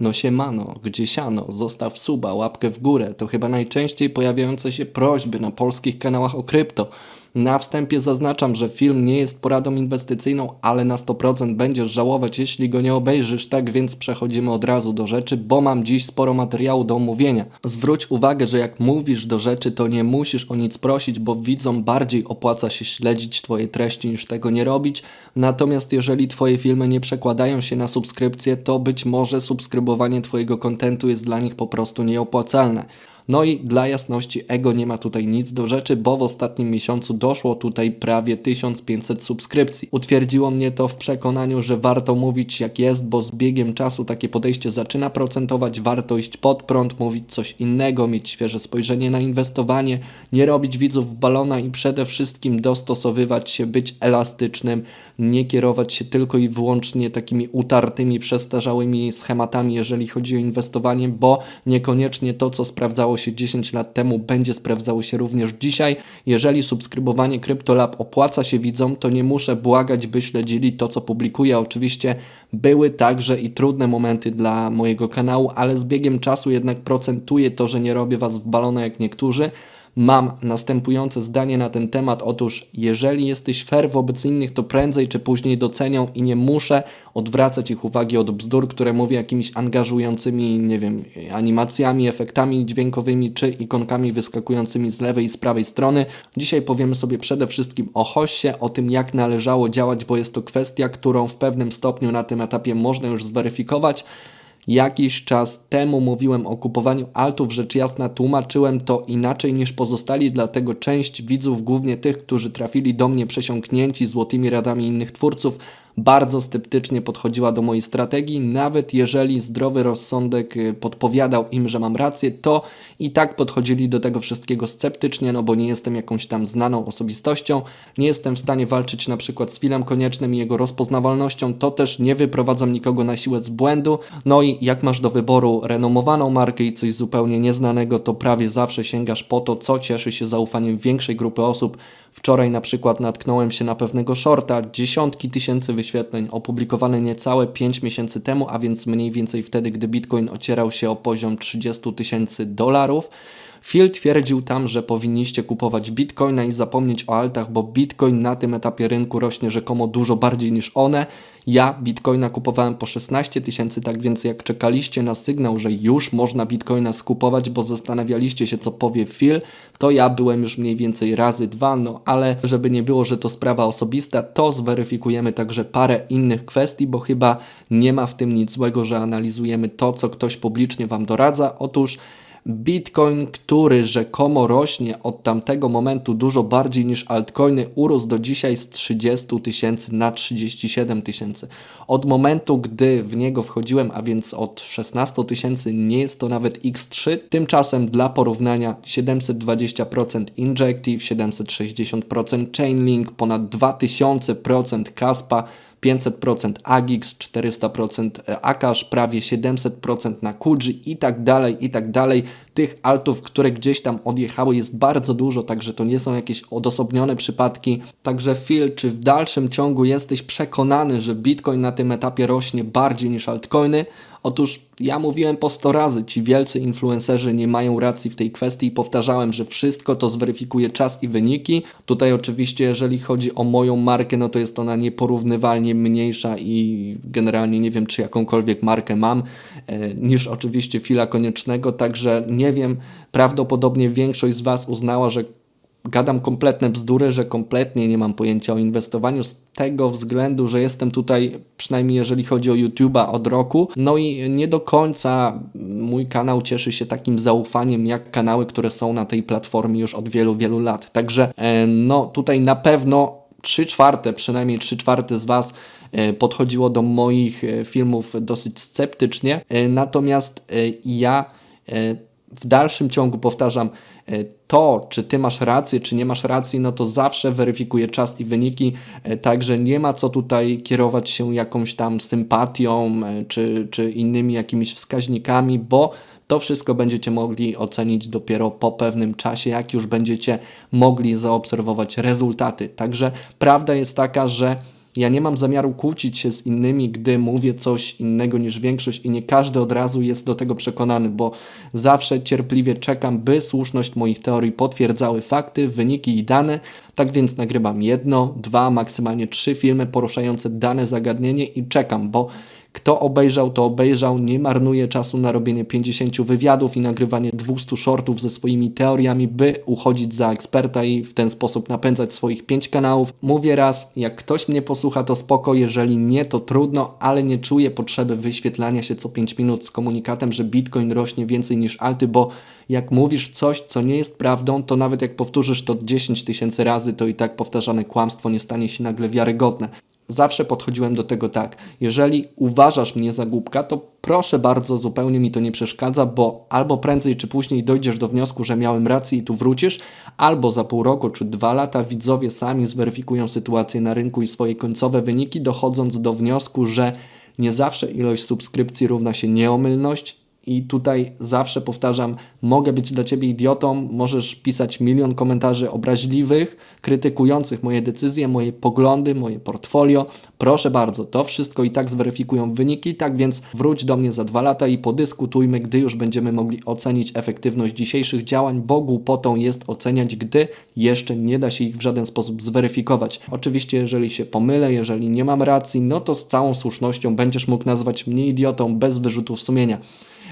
No siemano, gdzie siano, zostaw suba, łapkę w górę. To chyba najczęściej pojawiające się prośby na polskich kanałach o krypto. Na wstępie zaznaczam, że film nie jest poradą inwestycyjną, ale na 100% będziesz żałować, jeśli go nie obejrzysz, tak więc przechodzimy od razu do rzeczy, bo mam dziś sporo materiału do omówienia. Zwróć uwagę, że jak mówisz do rzeczy, to nie musisz o nic prosić, bo widzom bardziej opłaca się śledzić Twoje treści niż tego nie robić. Natomiast jeżeli Twoje filmy nie przekładają się na subskrypcję, to być może subskrybowanie Twojego kontentu jest dla nich po prostu nieopłacalne. No i dla jasności, Ego nie ma tutaj nic do rzeczy, bo w ostatnim miesiącu doszło tutaj prawie 1500 subskrypcji. Utwierdziło mnie to w przekonaniu, że warto mówić jak jest, bo z biegiem czasu takie podejście zaczyna procentować, warto iść pod prąd, mówić coś innego, mieć świeże spojrzenie na inwestowanie, nie robić widzów balona i przede wszystkim dostosowywać się, być elastycznym, nie kierować się tylko i wyłącznie takimi utartymi, przestarzałymi schematami, jeżeli chodzi o inwestowanie, bo niekoniecznie to, co sprawdzało się 10 lat temu, będzie sprawdzało się również dzisiaj. Jeżeli subskrybowanie CryptoLab opłaca się widzom, to nie muszę błagać, by śledzili to, co publikuję. Oczywiście były także i trudne momenty dla mojego kanału, ale z biegiem czasu jednak procentuje to, że nie robię Was w balona jak niektórzy. Mam następujące zdanie na ten temat. Otóż, jeżeli jesteś fair wobec innych, to prędzej czy później docenią i nie muszę odwracać ich uwagi od bzdur, które mówię jakimiś angażującymi, nie wiem, animacjami, efektami dźwiękowymi czy ikonkami wyskakującymi z lewej i z prawej strony. Dzisiaj powiemy sobie przede wszystkim o hoście, o tym, jak należało działać, bo jest to kwestia, którą w pewnym stopniu na tym etapie można już zweryfikować. Jakiś czas temu mówiłem o kupowaniu altów, rzecz jasna tłumaczyłem to inaczej niż pozostali, dlatego część widzów, głównie tych, którzy trafili do mnie przesiąknięci złotymi radami innych twórców, bardzo sceptycznie podchodziła do mojej strategii. Nawet jeżeli zdrowy rozsądek y, podpowiadał im, że mam rację, to i tak podchodzili do tego wszystkiego sceptycznie, no bo nie jestem jakąś tam znaną osobistością, nie jestem w stanie walczyć na przykład z filmem koniecznym i jego rozpoznawalnością, to też nie wyprowadzam nikogo na siłę z błędu. No i jak masz do wyboru renomowaną markę i coś zupełnie nieznanego, to prawie zawsze sięgasz po to, co cieszy się zaufaniem większej grupy osób. Wczoraj na przykład natknąłem się na pewnego shorta, dziesiątki tysięcy wyświetleń, opublikowany niecałe 5 miesięcy temu, a więc mniej więcej wtedy, gdy Bitcoin ocierał się o poziom 30 tysięcy dolarów. Phil twierdził tam, że powinniście kupować bitcoina i zapomnieć o altach, bo bitcoin na tym etapie rynku rośnie rzekomo dużo bardziej niż one. Ja bitcoina kupowałem po 16 tysięcy, tak więc jak czekaliście na sygnał, że już można bitcoina skupować, bo zastanawialiście się, co powie Phil, to ja byłem już mniej więcej razy dwa, no ale żeby nie było, że to sprawa osobista, to zweryfikujemy także parę innych kwestii, bo chyba nie ma w tym nic złego, że analizujemy to, co ktoś publicznie Wam doradza. Otóż Bitcoin, który rzekomo rośnie od tamtego momentu dużo bardziej niż altcoiny, urósł do dzisiaj z 30 tysięcy na 37 tysięcy. Od momentu, gdy w niego wchodziłem, a więc od 16 tysięcy, nie jest to nawet x3. Tymczasem dla porównania 720% Injective, 760% Chainlink, ponad 2000% Kaspa, 500% Agix, 400% Akash, prawie 700% na Kuji i tak dalej, i tak dalej. Tych altów, które gdzieś tam odjechały jest bardzo dużo, także to nie są jakieś odosobnione przypadki. Także Phil, czy w dalszym ciągu jesteś przekonany, że Bitcoin na tym etapie rośnie bardziej niż altcoiny? Otóż ja mówiłem po 100 razy, ci wielcy influencerzy nie mają racji w tej kwestii i powtarzałem, że wszystko to zweryfikuje czas i wyniki. Tutaj oczywiście jeżeli chodzi o moją markę, no to jest ona nieporównywalnie mniejsza i generalnie nie wiem, czy jakąkolwiek markę mam, e, niż oczywiście Fila Koniecznego, także nie wiem, prawdopodobnie większość z Was uznała, że gadam kompletne bzdury, że kompletnie nie mam pojęcia o inwestowaniu z tego względu, że jestem tutaj, przynajmniej jeżeli chodzi o YouTube'a od roku, no i nie do końca mój kanał cieszy się takim zaufaniem jak kanały, które są na tej platformie już od wielu, wielu lat. Także e, no tutaj na pewno 3 czwarte, przynajmniej 3 czwarte z Was e, podchodziło do moich e, filmów dosyć sceptycznie, natomiast ja w dalszym ciągu powtarzam, e, to, czy ty masz rację, czy nie masz racji, no to zawsze weryfikuje czas i wyniki, e, także nie ma co tutaj kierować się jakąś tam sympatią, e, czy, czy innymi jakimiś wskaźnikami, bo to wszystko będziecie mogli ocenić dopiero po pewnym czasie, jak już będziecie mogli zaobserwować rezultaty. Także prawda jest taka, że Ja nie mam zamiaru kłócić się z innymi, gdy mówię coś innego niż większość i nie każdy od razu jest do tego przekonany, bo zawsze cierpliwie czekam, by słuszność moich teorii potwierdzały fakty, wyniki i dane. Tak więc nagrywam jedno, dwa, maksymalnie trzy filmy poruszające dane zagadnienie i czekam, bo kto obejrzał, to obejrzał, nie marnuje czasu na robienie 50 wywiadów i nagrywanie 200 shortów ze swoimi teoriami, by uchodzić za eksperta i w ten sposób napędzać swoich 5 kanałów. Mówię raz, jak ktoś mnie posłucha, to spoko, jeżeli nie, to trudno, ale nie czuję potrzeby wyświetlania się co 5 minut z komunikatem, że Bitcoin rośnie więcej niż alty, bo jak mówisz coś, co nie jest prawdą, to nawet jak powtórzysz to 10 tysięcy razy, to i tak powtarzane kłamstwo nie stanie się nagle wiarygodne. Zawsze podchodziłem do tego tak. Jeżeli uważasz mnie za głupka, to proszę bardzo, zupełnie mi to nie przeszkadza, bo albo prędzej czy później dojdziesz do wniosku, że miałem rację i tu wrócisz, albo za pół roku czy dwa lata widzowie sami zweryfikują sytuację na rynku i swoje końcowe wyniki, dochodząc do wniosku, że nie zawsze ilość subskrypcji równa się nieomylność, i tutaj zawsze powtarzam, mogę być dla Ciebie idiotą, możesz pisać milion komentarzy obraźliwych, krytykujących moje decyzje, moje poglądy, moje portfolio. Proszę bardzo, to wszystko i tak zweryfikują wyniki, tak więc wróć do mnie za dwa lata i podyskutujmy, gdy już będziemy mogli ocenić efektywność dzisiejszych działań, bo głupotą jest oceniać, gdy jeszcze nie da się ich w żaden sposób zweryfikować. Oczywiście, jeżeli się pomylę, jeżeli nie mam racji, no to z całą słusznością będziesz mógł nazwać mnie idiotą bez wyrzutów sumienia.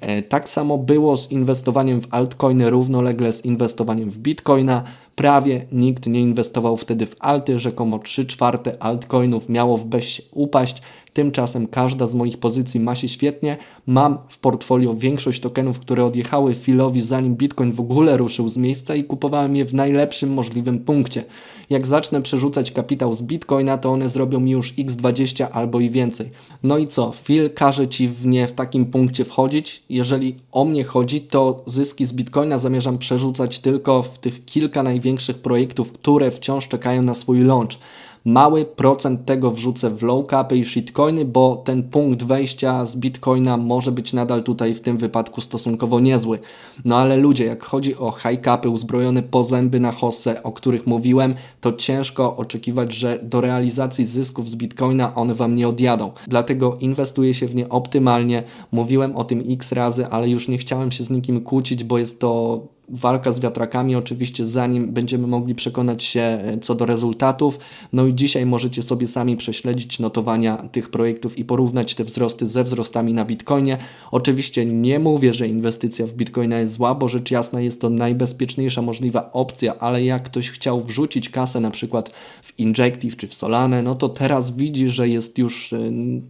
E, tak samo było z inwestowaniem w altcoiny równolegle z inwestowaniem w bitcoina. Prawie nikt nie inwestował wtedy w alty, rzekomo 3 czwarte altcoinów miało w BES upaść. Tymczasem każda z moich pozycji ma się świetnie. Mam w portfolio większość tokenów, które odjechały filowi zanim Bitcoin w ogóle ruszył z miejsca i kupowałem je w najlepszym możliwym punkcie. Jak zacznę przerzucać kapitał z Bitcoina, to one zrobią mi już x20 albo i więcej. No i co? Phil każe Ci w nie w takim punkcie wchodzić. Jeżeli o mnie chodzi, to zyski z Bitcoina zamierzam przerzucać tylko w tych kilka największych projektów, które wciąż czekają na swój launch mały procent tego wrzucę w low capy i shitcoiny, bo ten punkt wejścia z bitcoina może być nadal tutaj w tym wypadku stosunkowo niezły. No ale ludzie, jak chodzi o high capy uzbrojone po zęby na hossę, o których mówiłem, to ciężko oczekiwać, że do realizacji zysków z bitcoina one Wam nie odjadą. Dlatego inwestuję się w nie optymalnie. Mówiłem o tym x razy, ale już nie chciałem się z nikim kłócić, bo jest to walka z wiatrakami, oczywiście zanim będziemy mogli przekonać się e, co do rezultatów. No i dzisiaj możecie sobie sami prześledzić notowania tych projektów i porównać te wzrosty ze wzrostami na Bitcoinie. Oczywiście nie mówię, że inwestycja w Bitcoina jest zła, bo rzecz jasna jest to najbezpieczniejsza możliwa opcja, ale jak ktoś chciał wrzucić kasę na przykład w Injective czy w Solane, no to teraz widzi, że jest już e,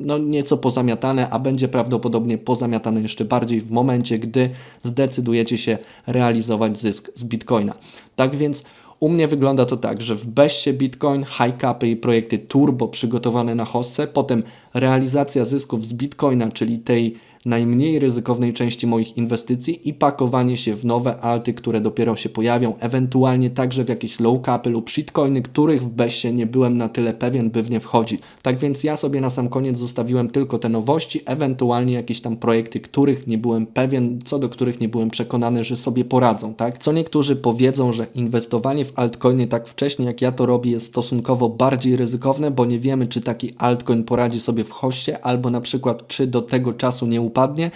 no, nieco pozamiatane, a będzie prawdopodobnie pozamiatane jeszcze bardziej w momencie, gdy zdecydujecie się realizować zysk z Bitcoina. Tak więc u mnie wygląda to tak, że w Beście Bitcoin, high capy i projekty turbo przygotowane na hossę, potem realizacja zysków z Bitcoina, czyli tej najmniej ryzykownej części moich inwestycji i pakowanie się w nowe alty, które dopiero się pojawią, ewentualnie także w jakieś low capy lub shitcoiny, których w Bessie nie byłem na tyle pewien, by w nie wchodzić. Tak więc ja sobie na sam koniec zostawiłem tylko te nowości, ewentualnie jakieś tam projekty, których nie byłem pewien, co do których nie byłem przekonany, że sobie poradzą, tak? Co niektórzy powiedzą, że inwestowanie w altcoiny tak wcześnie jak ja to robię jest stosunkowo bardziej ryzykowne, bo nie wiemy, czy taki altcoin poradzi sobie w hoście, albo na przykład czy do tego czasu nie upadnie.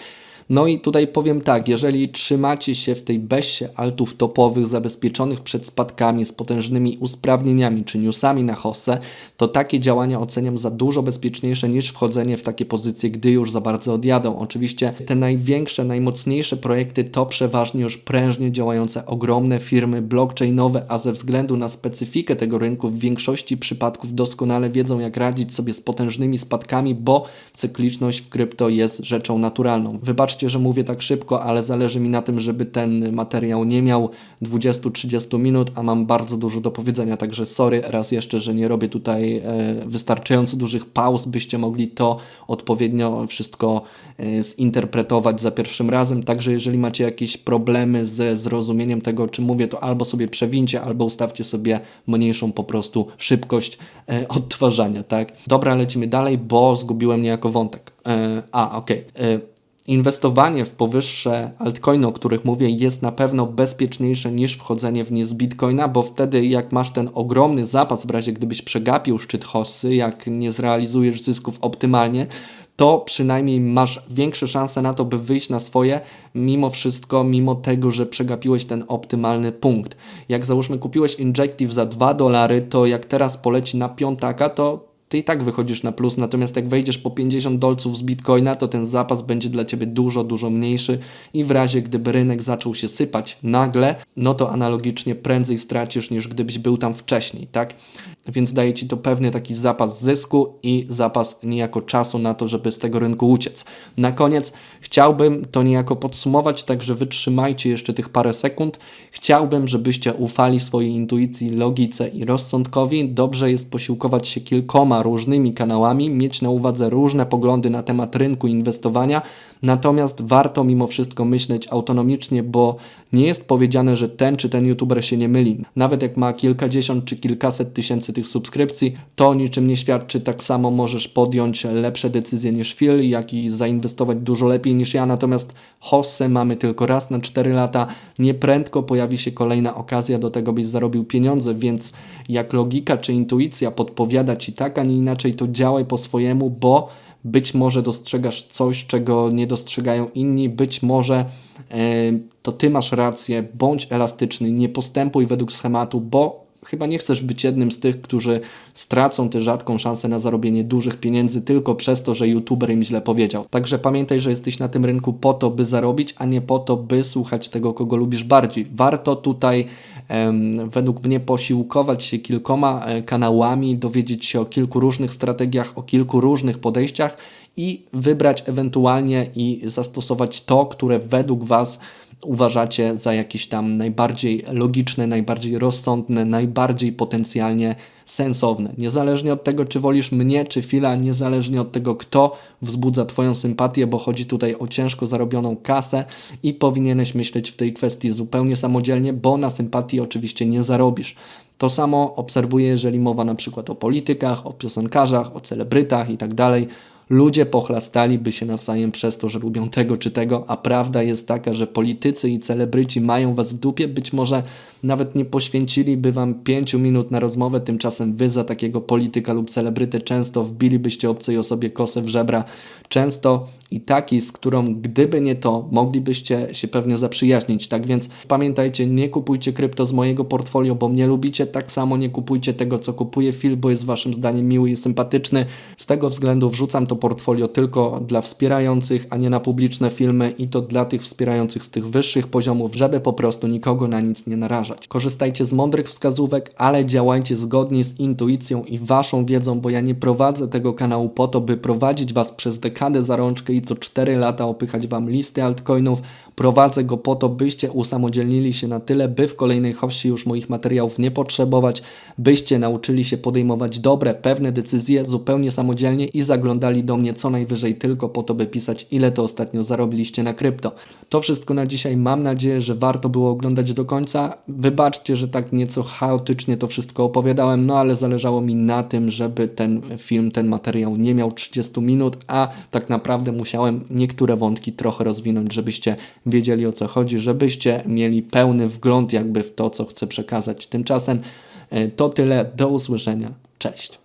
No i tutaj powiem tak, jeżeli trzymacie się w tej besie altów topowych zabezpieczonych przed spadkami z potężnymi usprawnieniami czy newsami na hossę, to takie działania oceniam za dużo bezpieczniejsze niż wchodzenie w takie pozycje, gdy już za bardzo odjadą. Oczywiście te największe, najmocniejsze projekty to przeważnie już prężnie działające ogromne firmy blockchainowe, a ze względu na specyfikę tego rynku w większości przypadków doskonale wiedzą jak radzić sobie z potężnymi spadkami, bo cykliczność w krypto jest rzeczą naturalną. Wybaczcie Wybaczcie, że mówię tak szybko, ale zależy mi na tym, żeby ten materiał nie miał 20-30 minut, a mam bardzo dużo do powiedzenia, także sorry raz jeszcze, że nie robię tutaj e, wystarczająco dużych pauz, byście mogli to odpowiednio wszystko e, zinterpretować za pierwszym razem. Także jeżeli macie jakieś problemy ze zrozumieniem tego, czy mówię, to albo sobie przewincie, albo ustawcie sobie mniejszą po prostu szybkość e, odtwarzania, tak? Dobra, lecimy dalej, bo zgubiłem niejako wątek. A, okej. Okay inwestowanie w powyższe altcoiny, o których mówię, jest na pewno bezpieczniejsze niż wchodzenie w nie z bitcoina, bo wtedy jak masz ten ogromny zapas w razie gdybyś przegapił szczyt hossy, jak nie zrealizujesz zysków optymalnie, to przynajmniej masz większe szanse na to, by wyjść na swoje, mimo wszystko, mimo tego, że przegapiłeś ten optymalny punkt. Jak załóżmy kupiłeś Injective za 2 dolary, to jak teraz poleci na piątaka, to ty i tak wychodzisz na plus, natomiast jak wejdziesz po 50 dolców z bitcoina, to ten zapas będzie dla ciebie dużo, dużo mniejszy i w razie gdyby rynek zaczął się sypać nagle, no to analogicznie prędzej stracisz niż gdybyś był tam wcześniej, tak? Więc daje ci to pewny taki zapas zysku i zapas niejako czasu na to, żeby z tego rynku uciec. Na koniec chciałbym to niejako podsumować, także wytrzymajcie jeszcze tych parę sekund. Chciałbym, żebyście ufali swojej intuicji, logice i rozsądkowi. Dobrze jest posiłkować się kilkoma różnymi kanałami, mieć na uwadze różne poglądy na temat rynku inwestowania, natomiast warto mimo wszystko myśleć autonomicznie, bo nie jest powiedziane, że ten czy ten youtuber się nie myli. Nawet jak ma kilkadziesiąt czy kilkaset tysięcy tych subskrypcji, to niczym nie świadczy. Tak samo możesz podjąć lepsze decyzje niż Phil, jak i zainwestować dużo lepiej niż ja. Natomiast hossę mamy tylko raz na 4 lata. Nieprędko pojawi się kolejna okazja do tego, byś zarobił pieniądze, więc jak logika czy intuicja podpowiada ci tak, a nie inaczej, to działaj po swojemu, bo być może dostrzegasz coś, czego nie dostrzegają inni, być może e, to ty masz rację, bądź elastyczny, nie postępuj według schematu, bo chyba nie chcesz być jednym z tych, którzy stracą tę rzadką szansę na zarobienie dużych pieniędzy tylko przez to, że youtuber im źle powiedział. Także pamiętaj, że jesteś na tym rynku po to, by zarobić, a nie po to, by słuchać tego, kogo lubisz bardziej. Warto tutaj według mnie posiłkować się kilkoma e, kanałami, dowiedzieć się o kilku różnych strategiach, o kilku różnych podejściach i wybrać ewentualnie i zastosować to, które według Was uważacie za jakieś tam najbardziej logiczne, najbardziej rozsądne, najbardziej potencjalnie sensowne. Niezależnie od tego, czy wolisz mnie, czy Fila, niezależnie od tego, kto wzbudza Twoją sympatię, bo chodzi tutaj o ciężko zarobioną kasę i powinieneś myśleć w tej kwestii zupełnie samodzielnie, bo na sympatii oczywiście nie zarobisz. To samo obserwuję, jeżeli mowa na przykład o politykach, o piosenkarzach, o celebrytach i tak dalej ludzie pochlastaliby się nawzajem przez to, że lubią tego czy tego, a prawda jest taka, że politycy i celebryci mają was w dupie, być może nawet nie poświęciliby wam pięciu minut na rozmowę, tymczasem wy za takiego polityka lub celebrytę często wbilibyście obcej osobie kosę w żebra, często i taki, z którą gdyby nie to, moglibyście się pewnie zaprzyjaźnić. Tak więc pamiętajcie, nie kupujcie krypto z mojego portfolio, bo mnie lubicie, tak samo nie kupujcie tego, co kupuje Phil, bo jest waszym zdaniem miły i sympatyczny. Z tego względu wrzucam to portfolio tylko dla wspierających, a nie na publiczne filmy i to dla tych wspierających z tych wyższych poziomów, żeby po prostu nikogo na nic nie narażać. Korzystajcie z mądrych wskazówek, ale działajcie zgodnie z intuicją i waszą wiedzą, bo ja nie prowadzę tego kanału po to, by prowadzić was przez dekadę za rączkę i co 4 lata opychać wam listy altcoinów. Prowadzę go po to, byście usamodzielnili się na tyle, by w kolejnej hossie już moich materiałów nie potrzebować, byście nauczyli się podejmować dobre, pewne decyzje zupełnie samodzielnie i zaglądali do mnie co najwyżej tylko po to, by pisać, ile to ostatnio zarobiliście na krypto. To wszystko na dzisiaj. Mam nadzieję, że warto było oglądać do końca. Wybaczcie, że tak nieco chaotycznie to wszystko opowiadałem, no ale zależało mi na tym, żeby ten film, ten materiał nie miał 30 minut, a tak naprawdę musiałem niektóre wątki trochę rozwinąć, żebyście wiedzieli o co chodzi, żebyście mieli pełny wgląd jakby w to, co chcę przekazać. Tymczasem e, to tyle. Do usłyszenia. Cześć.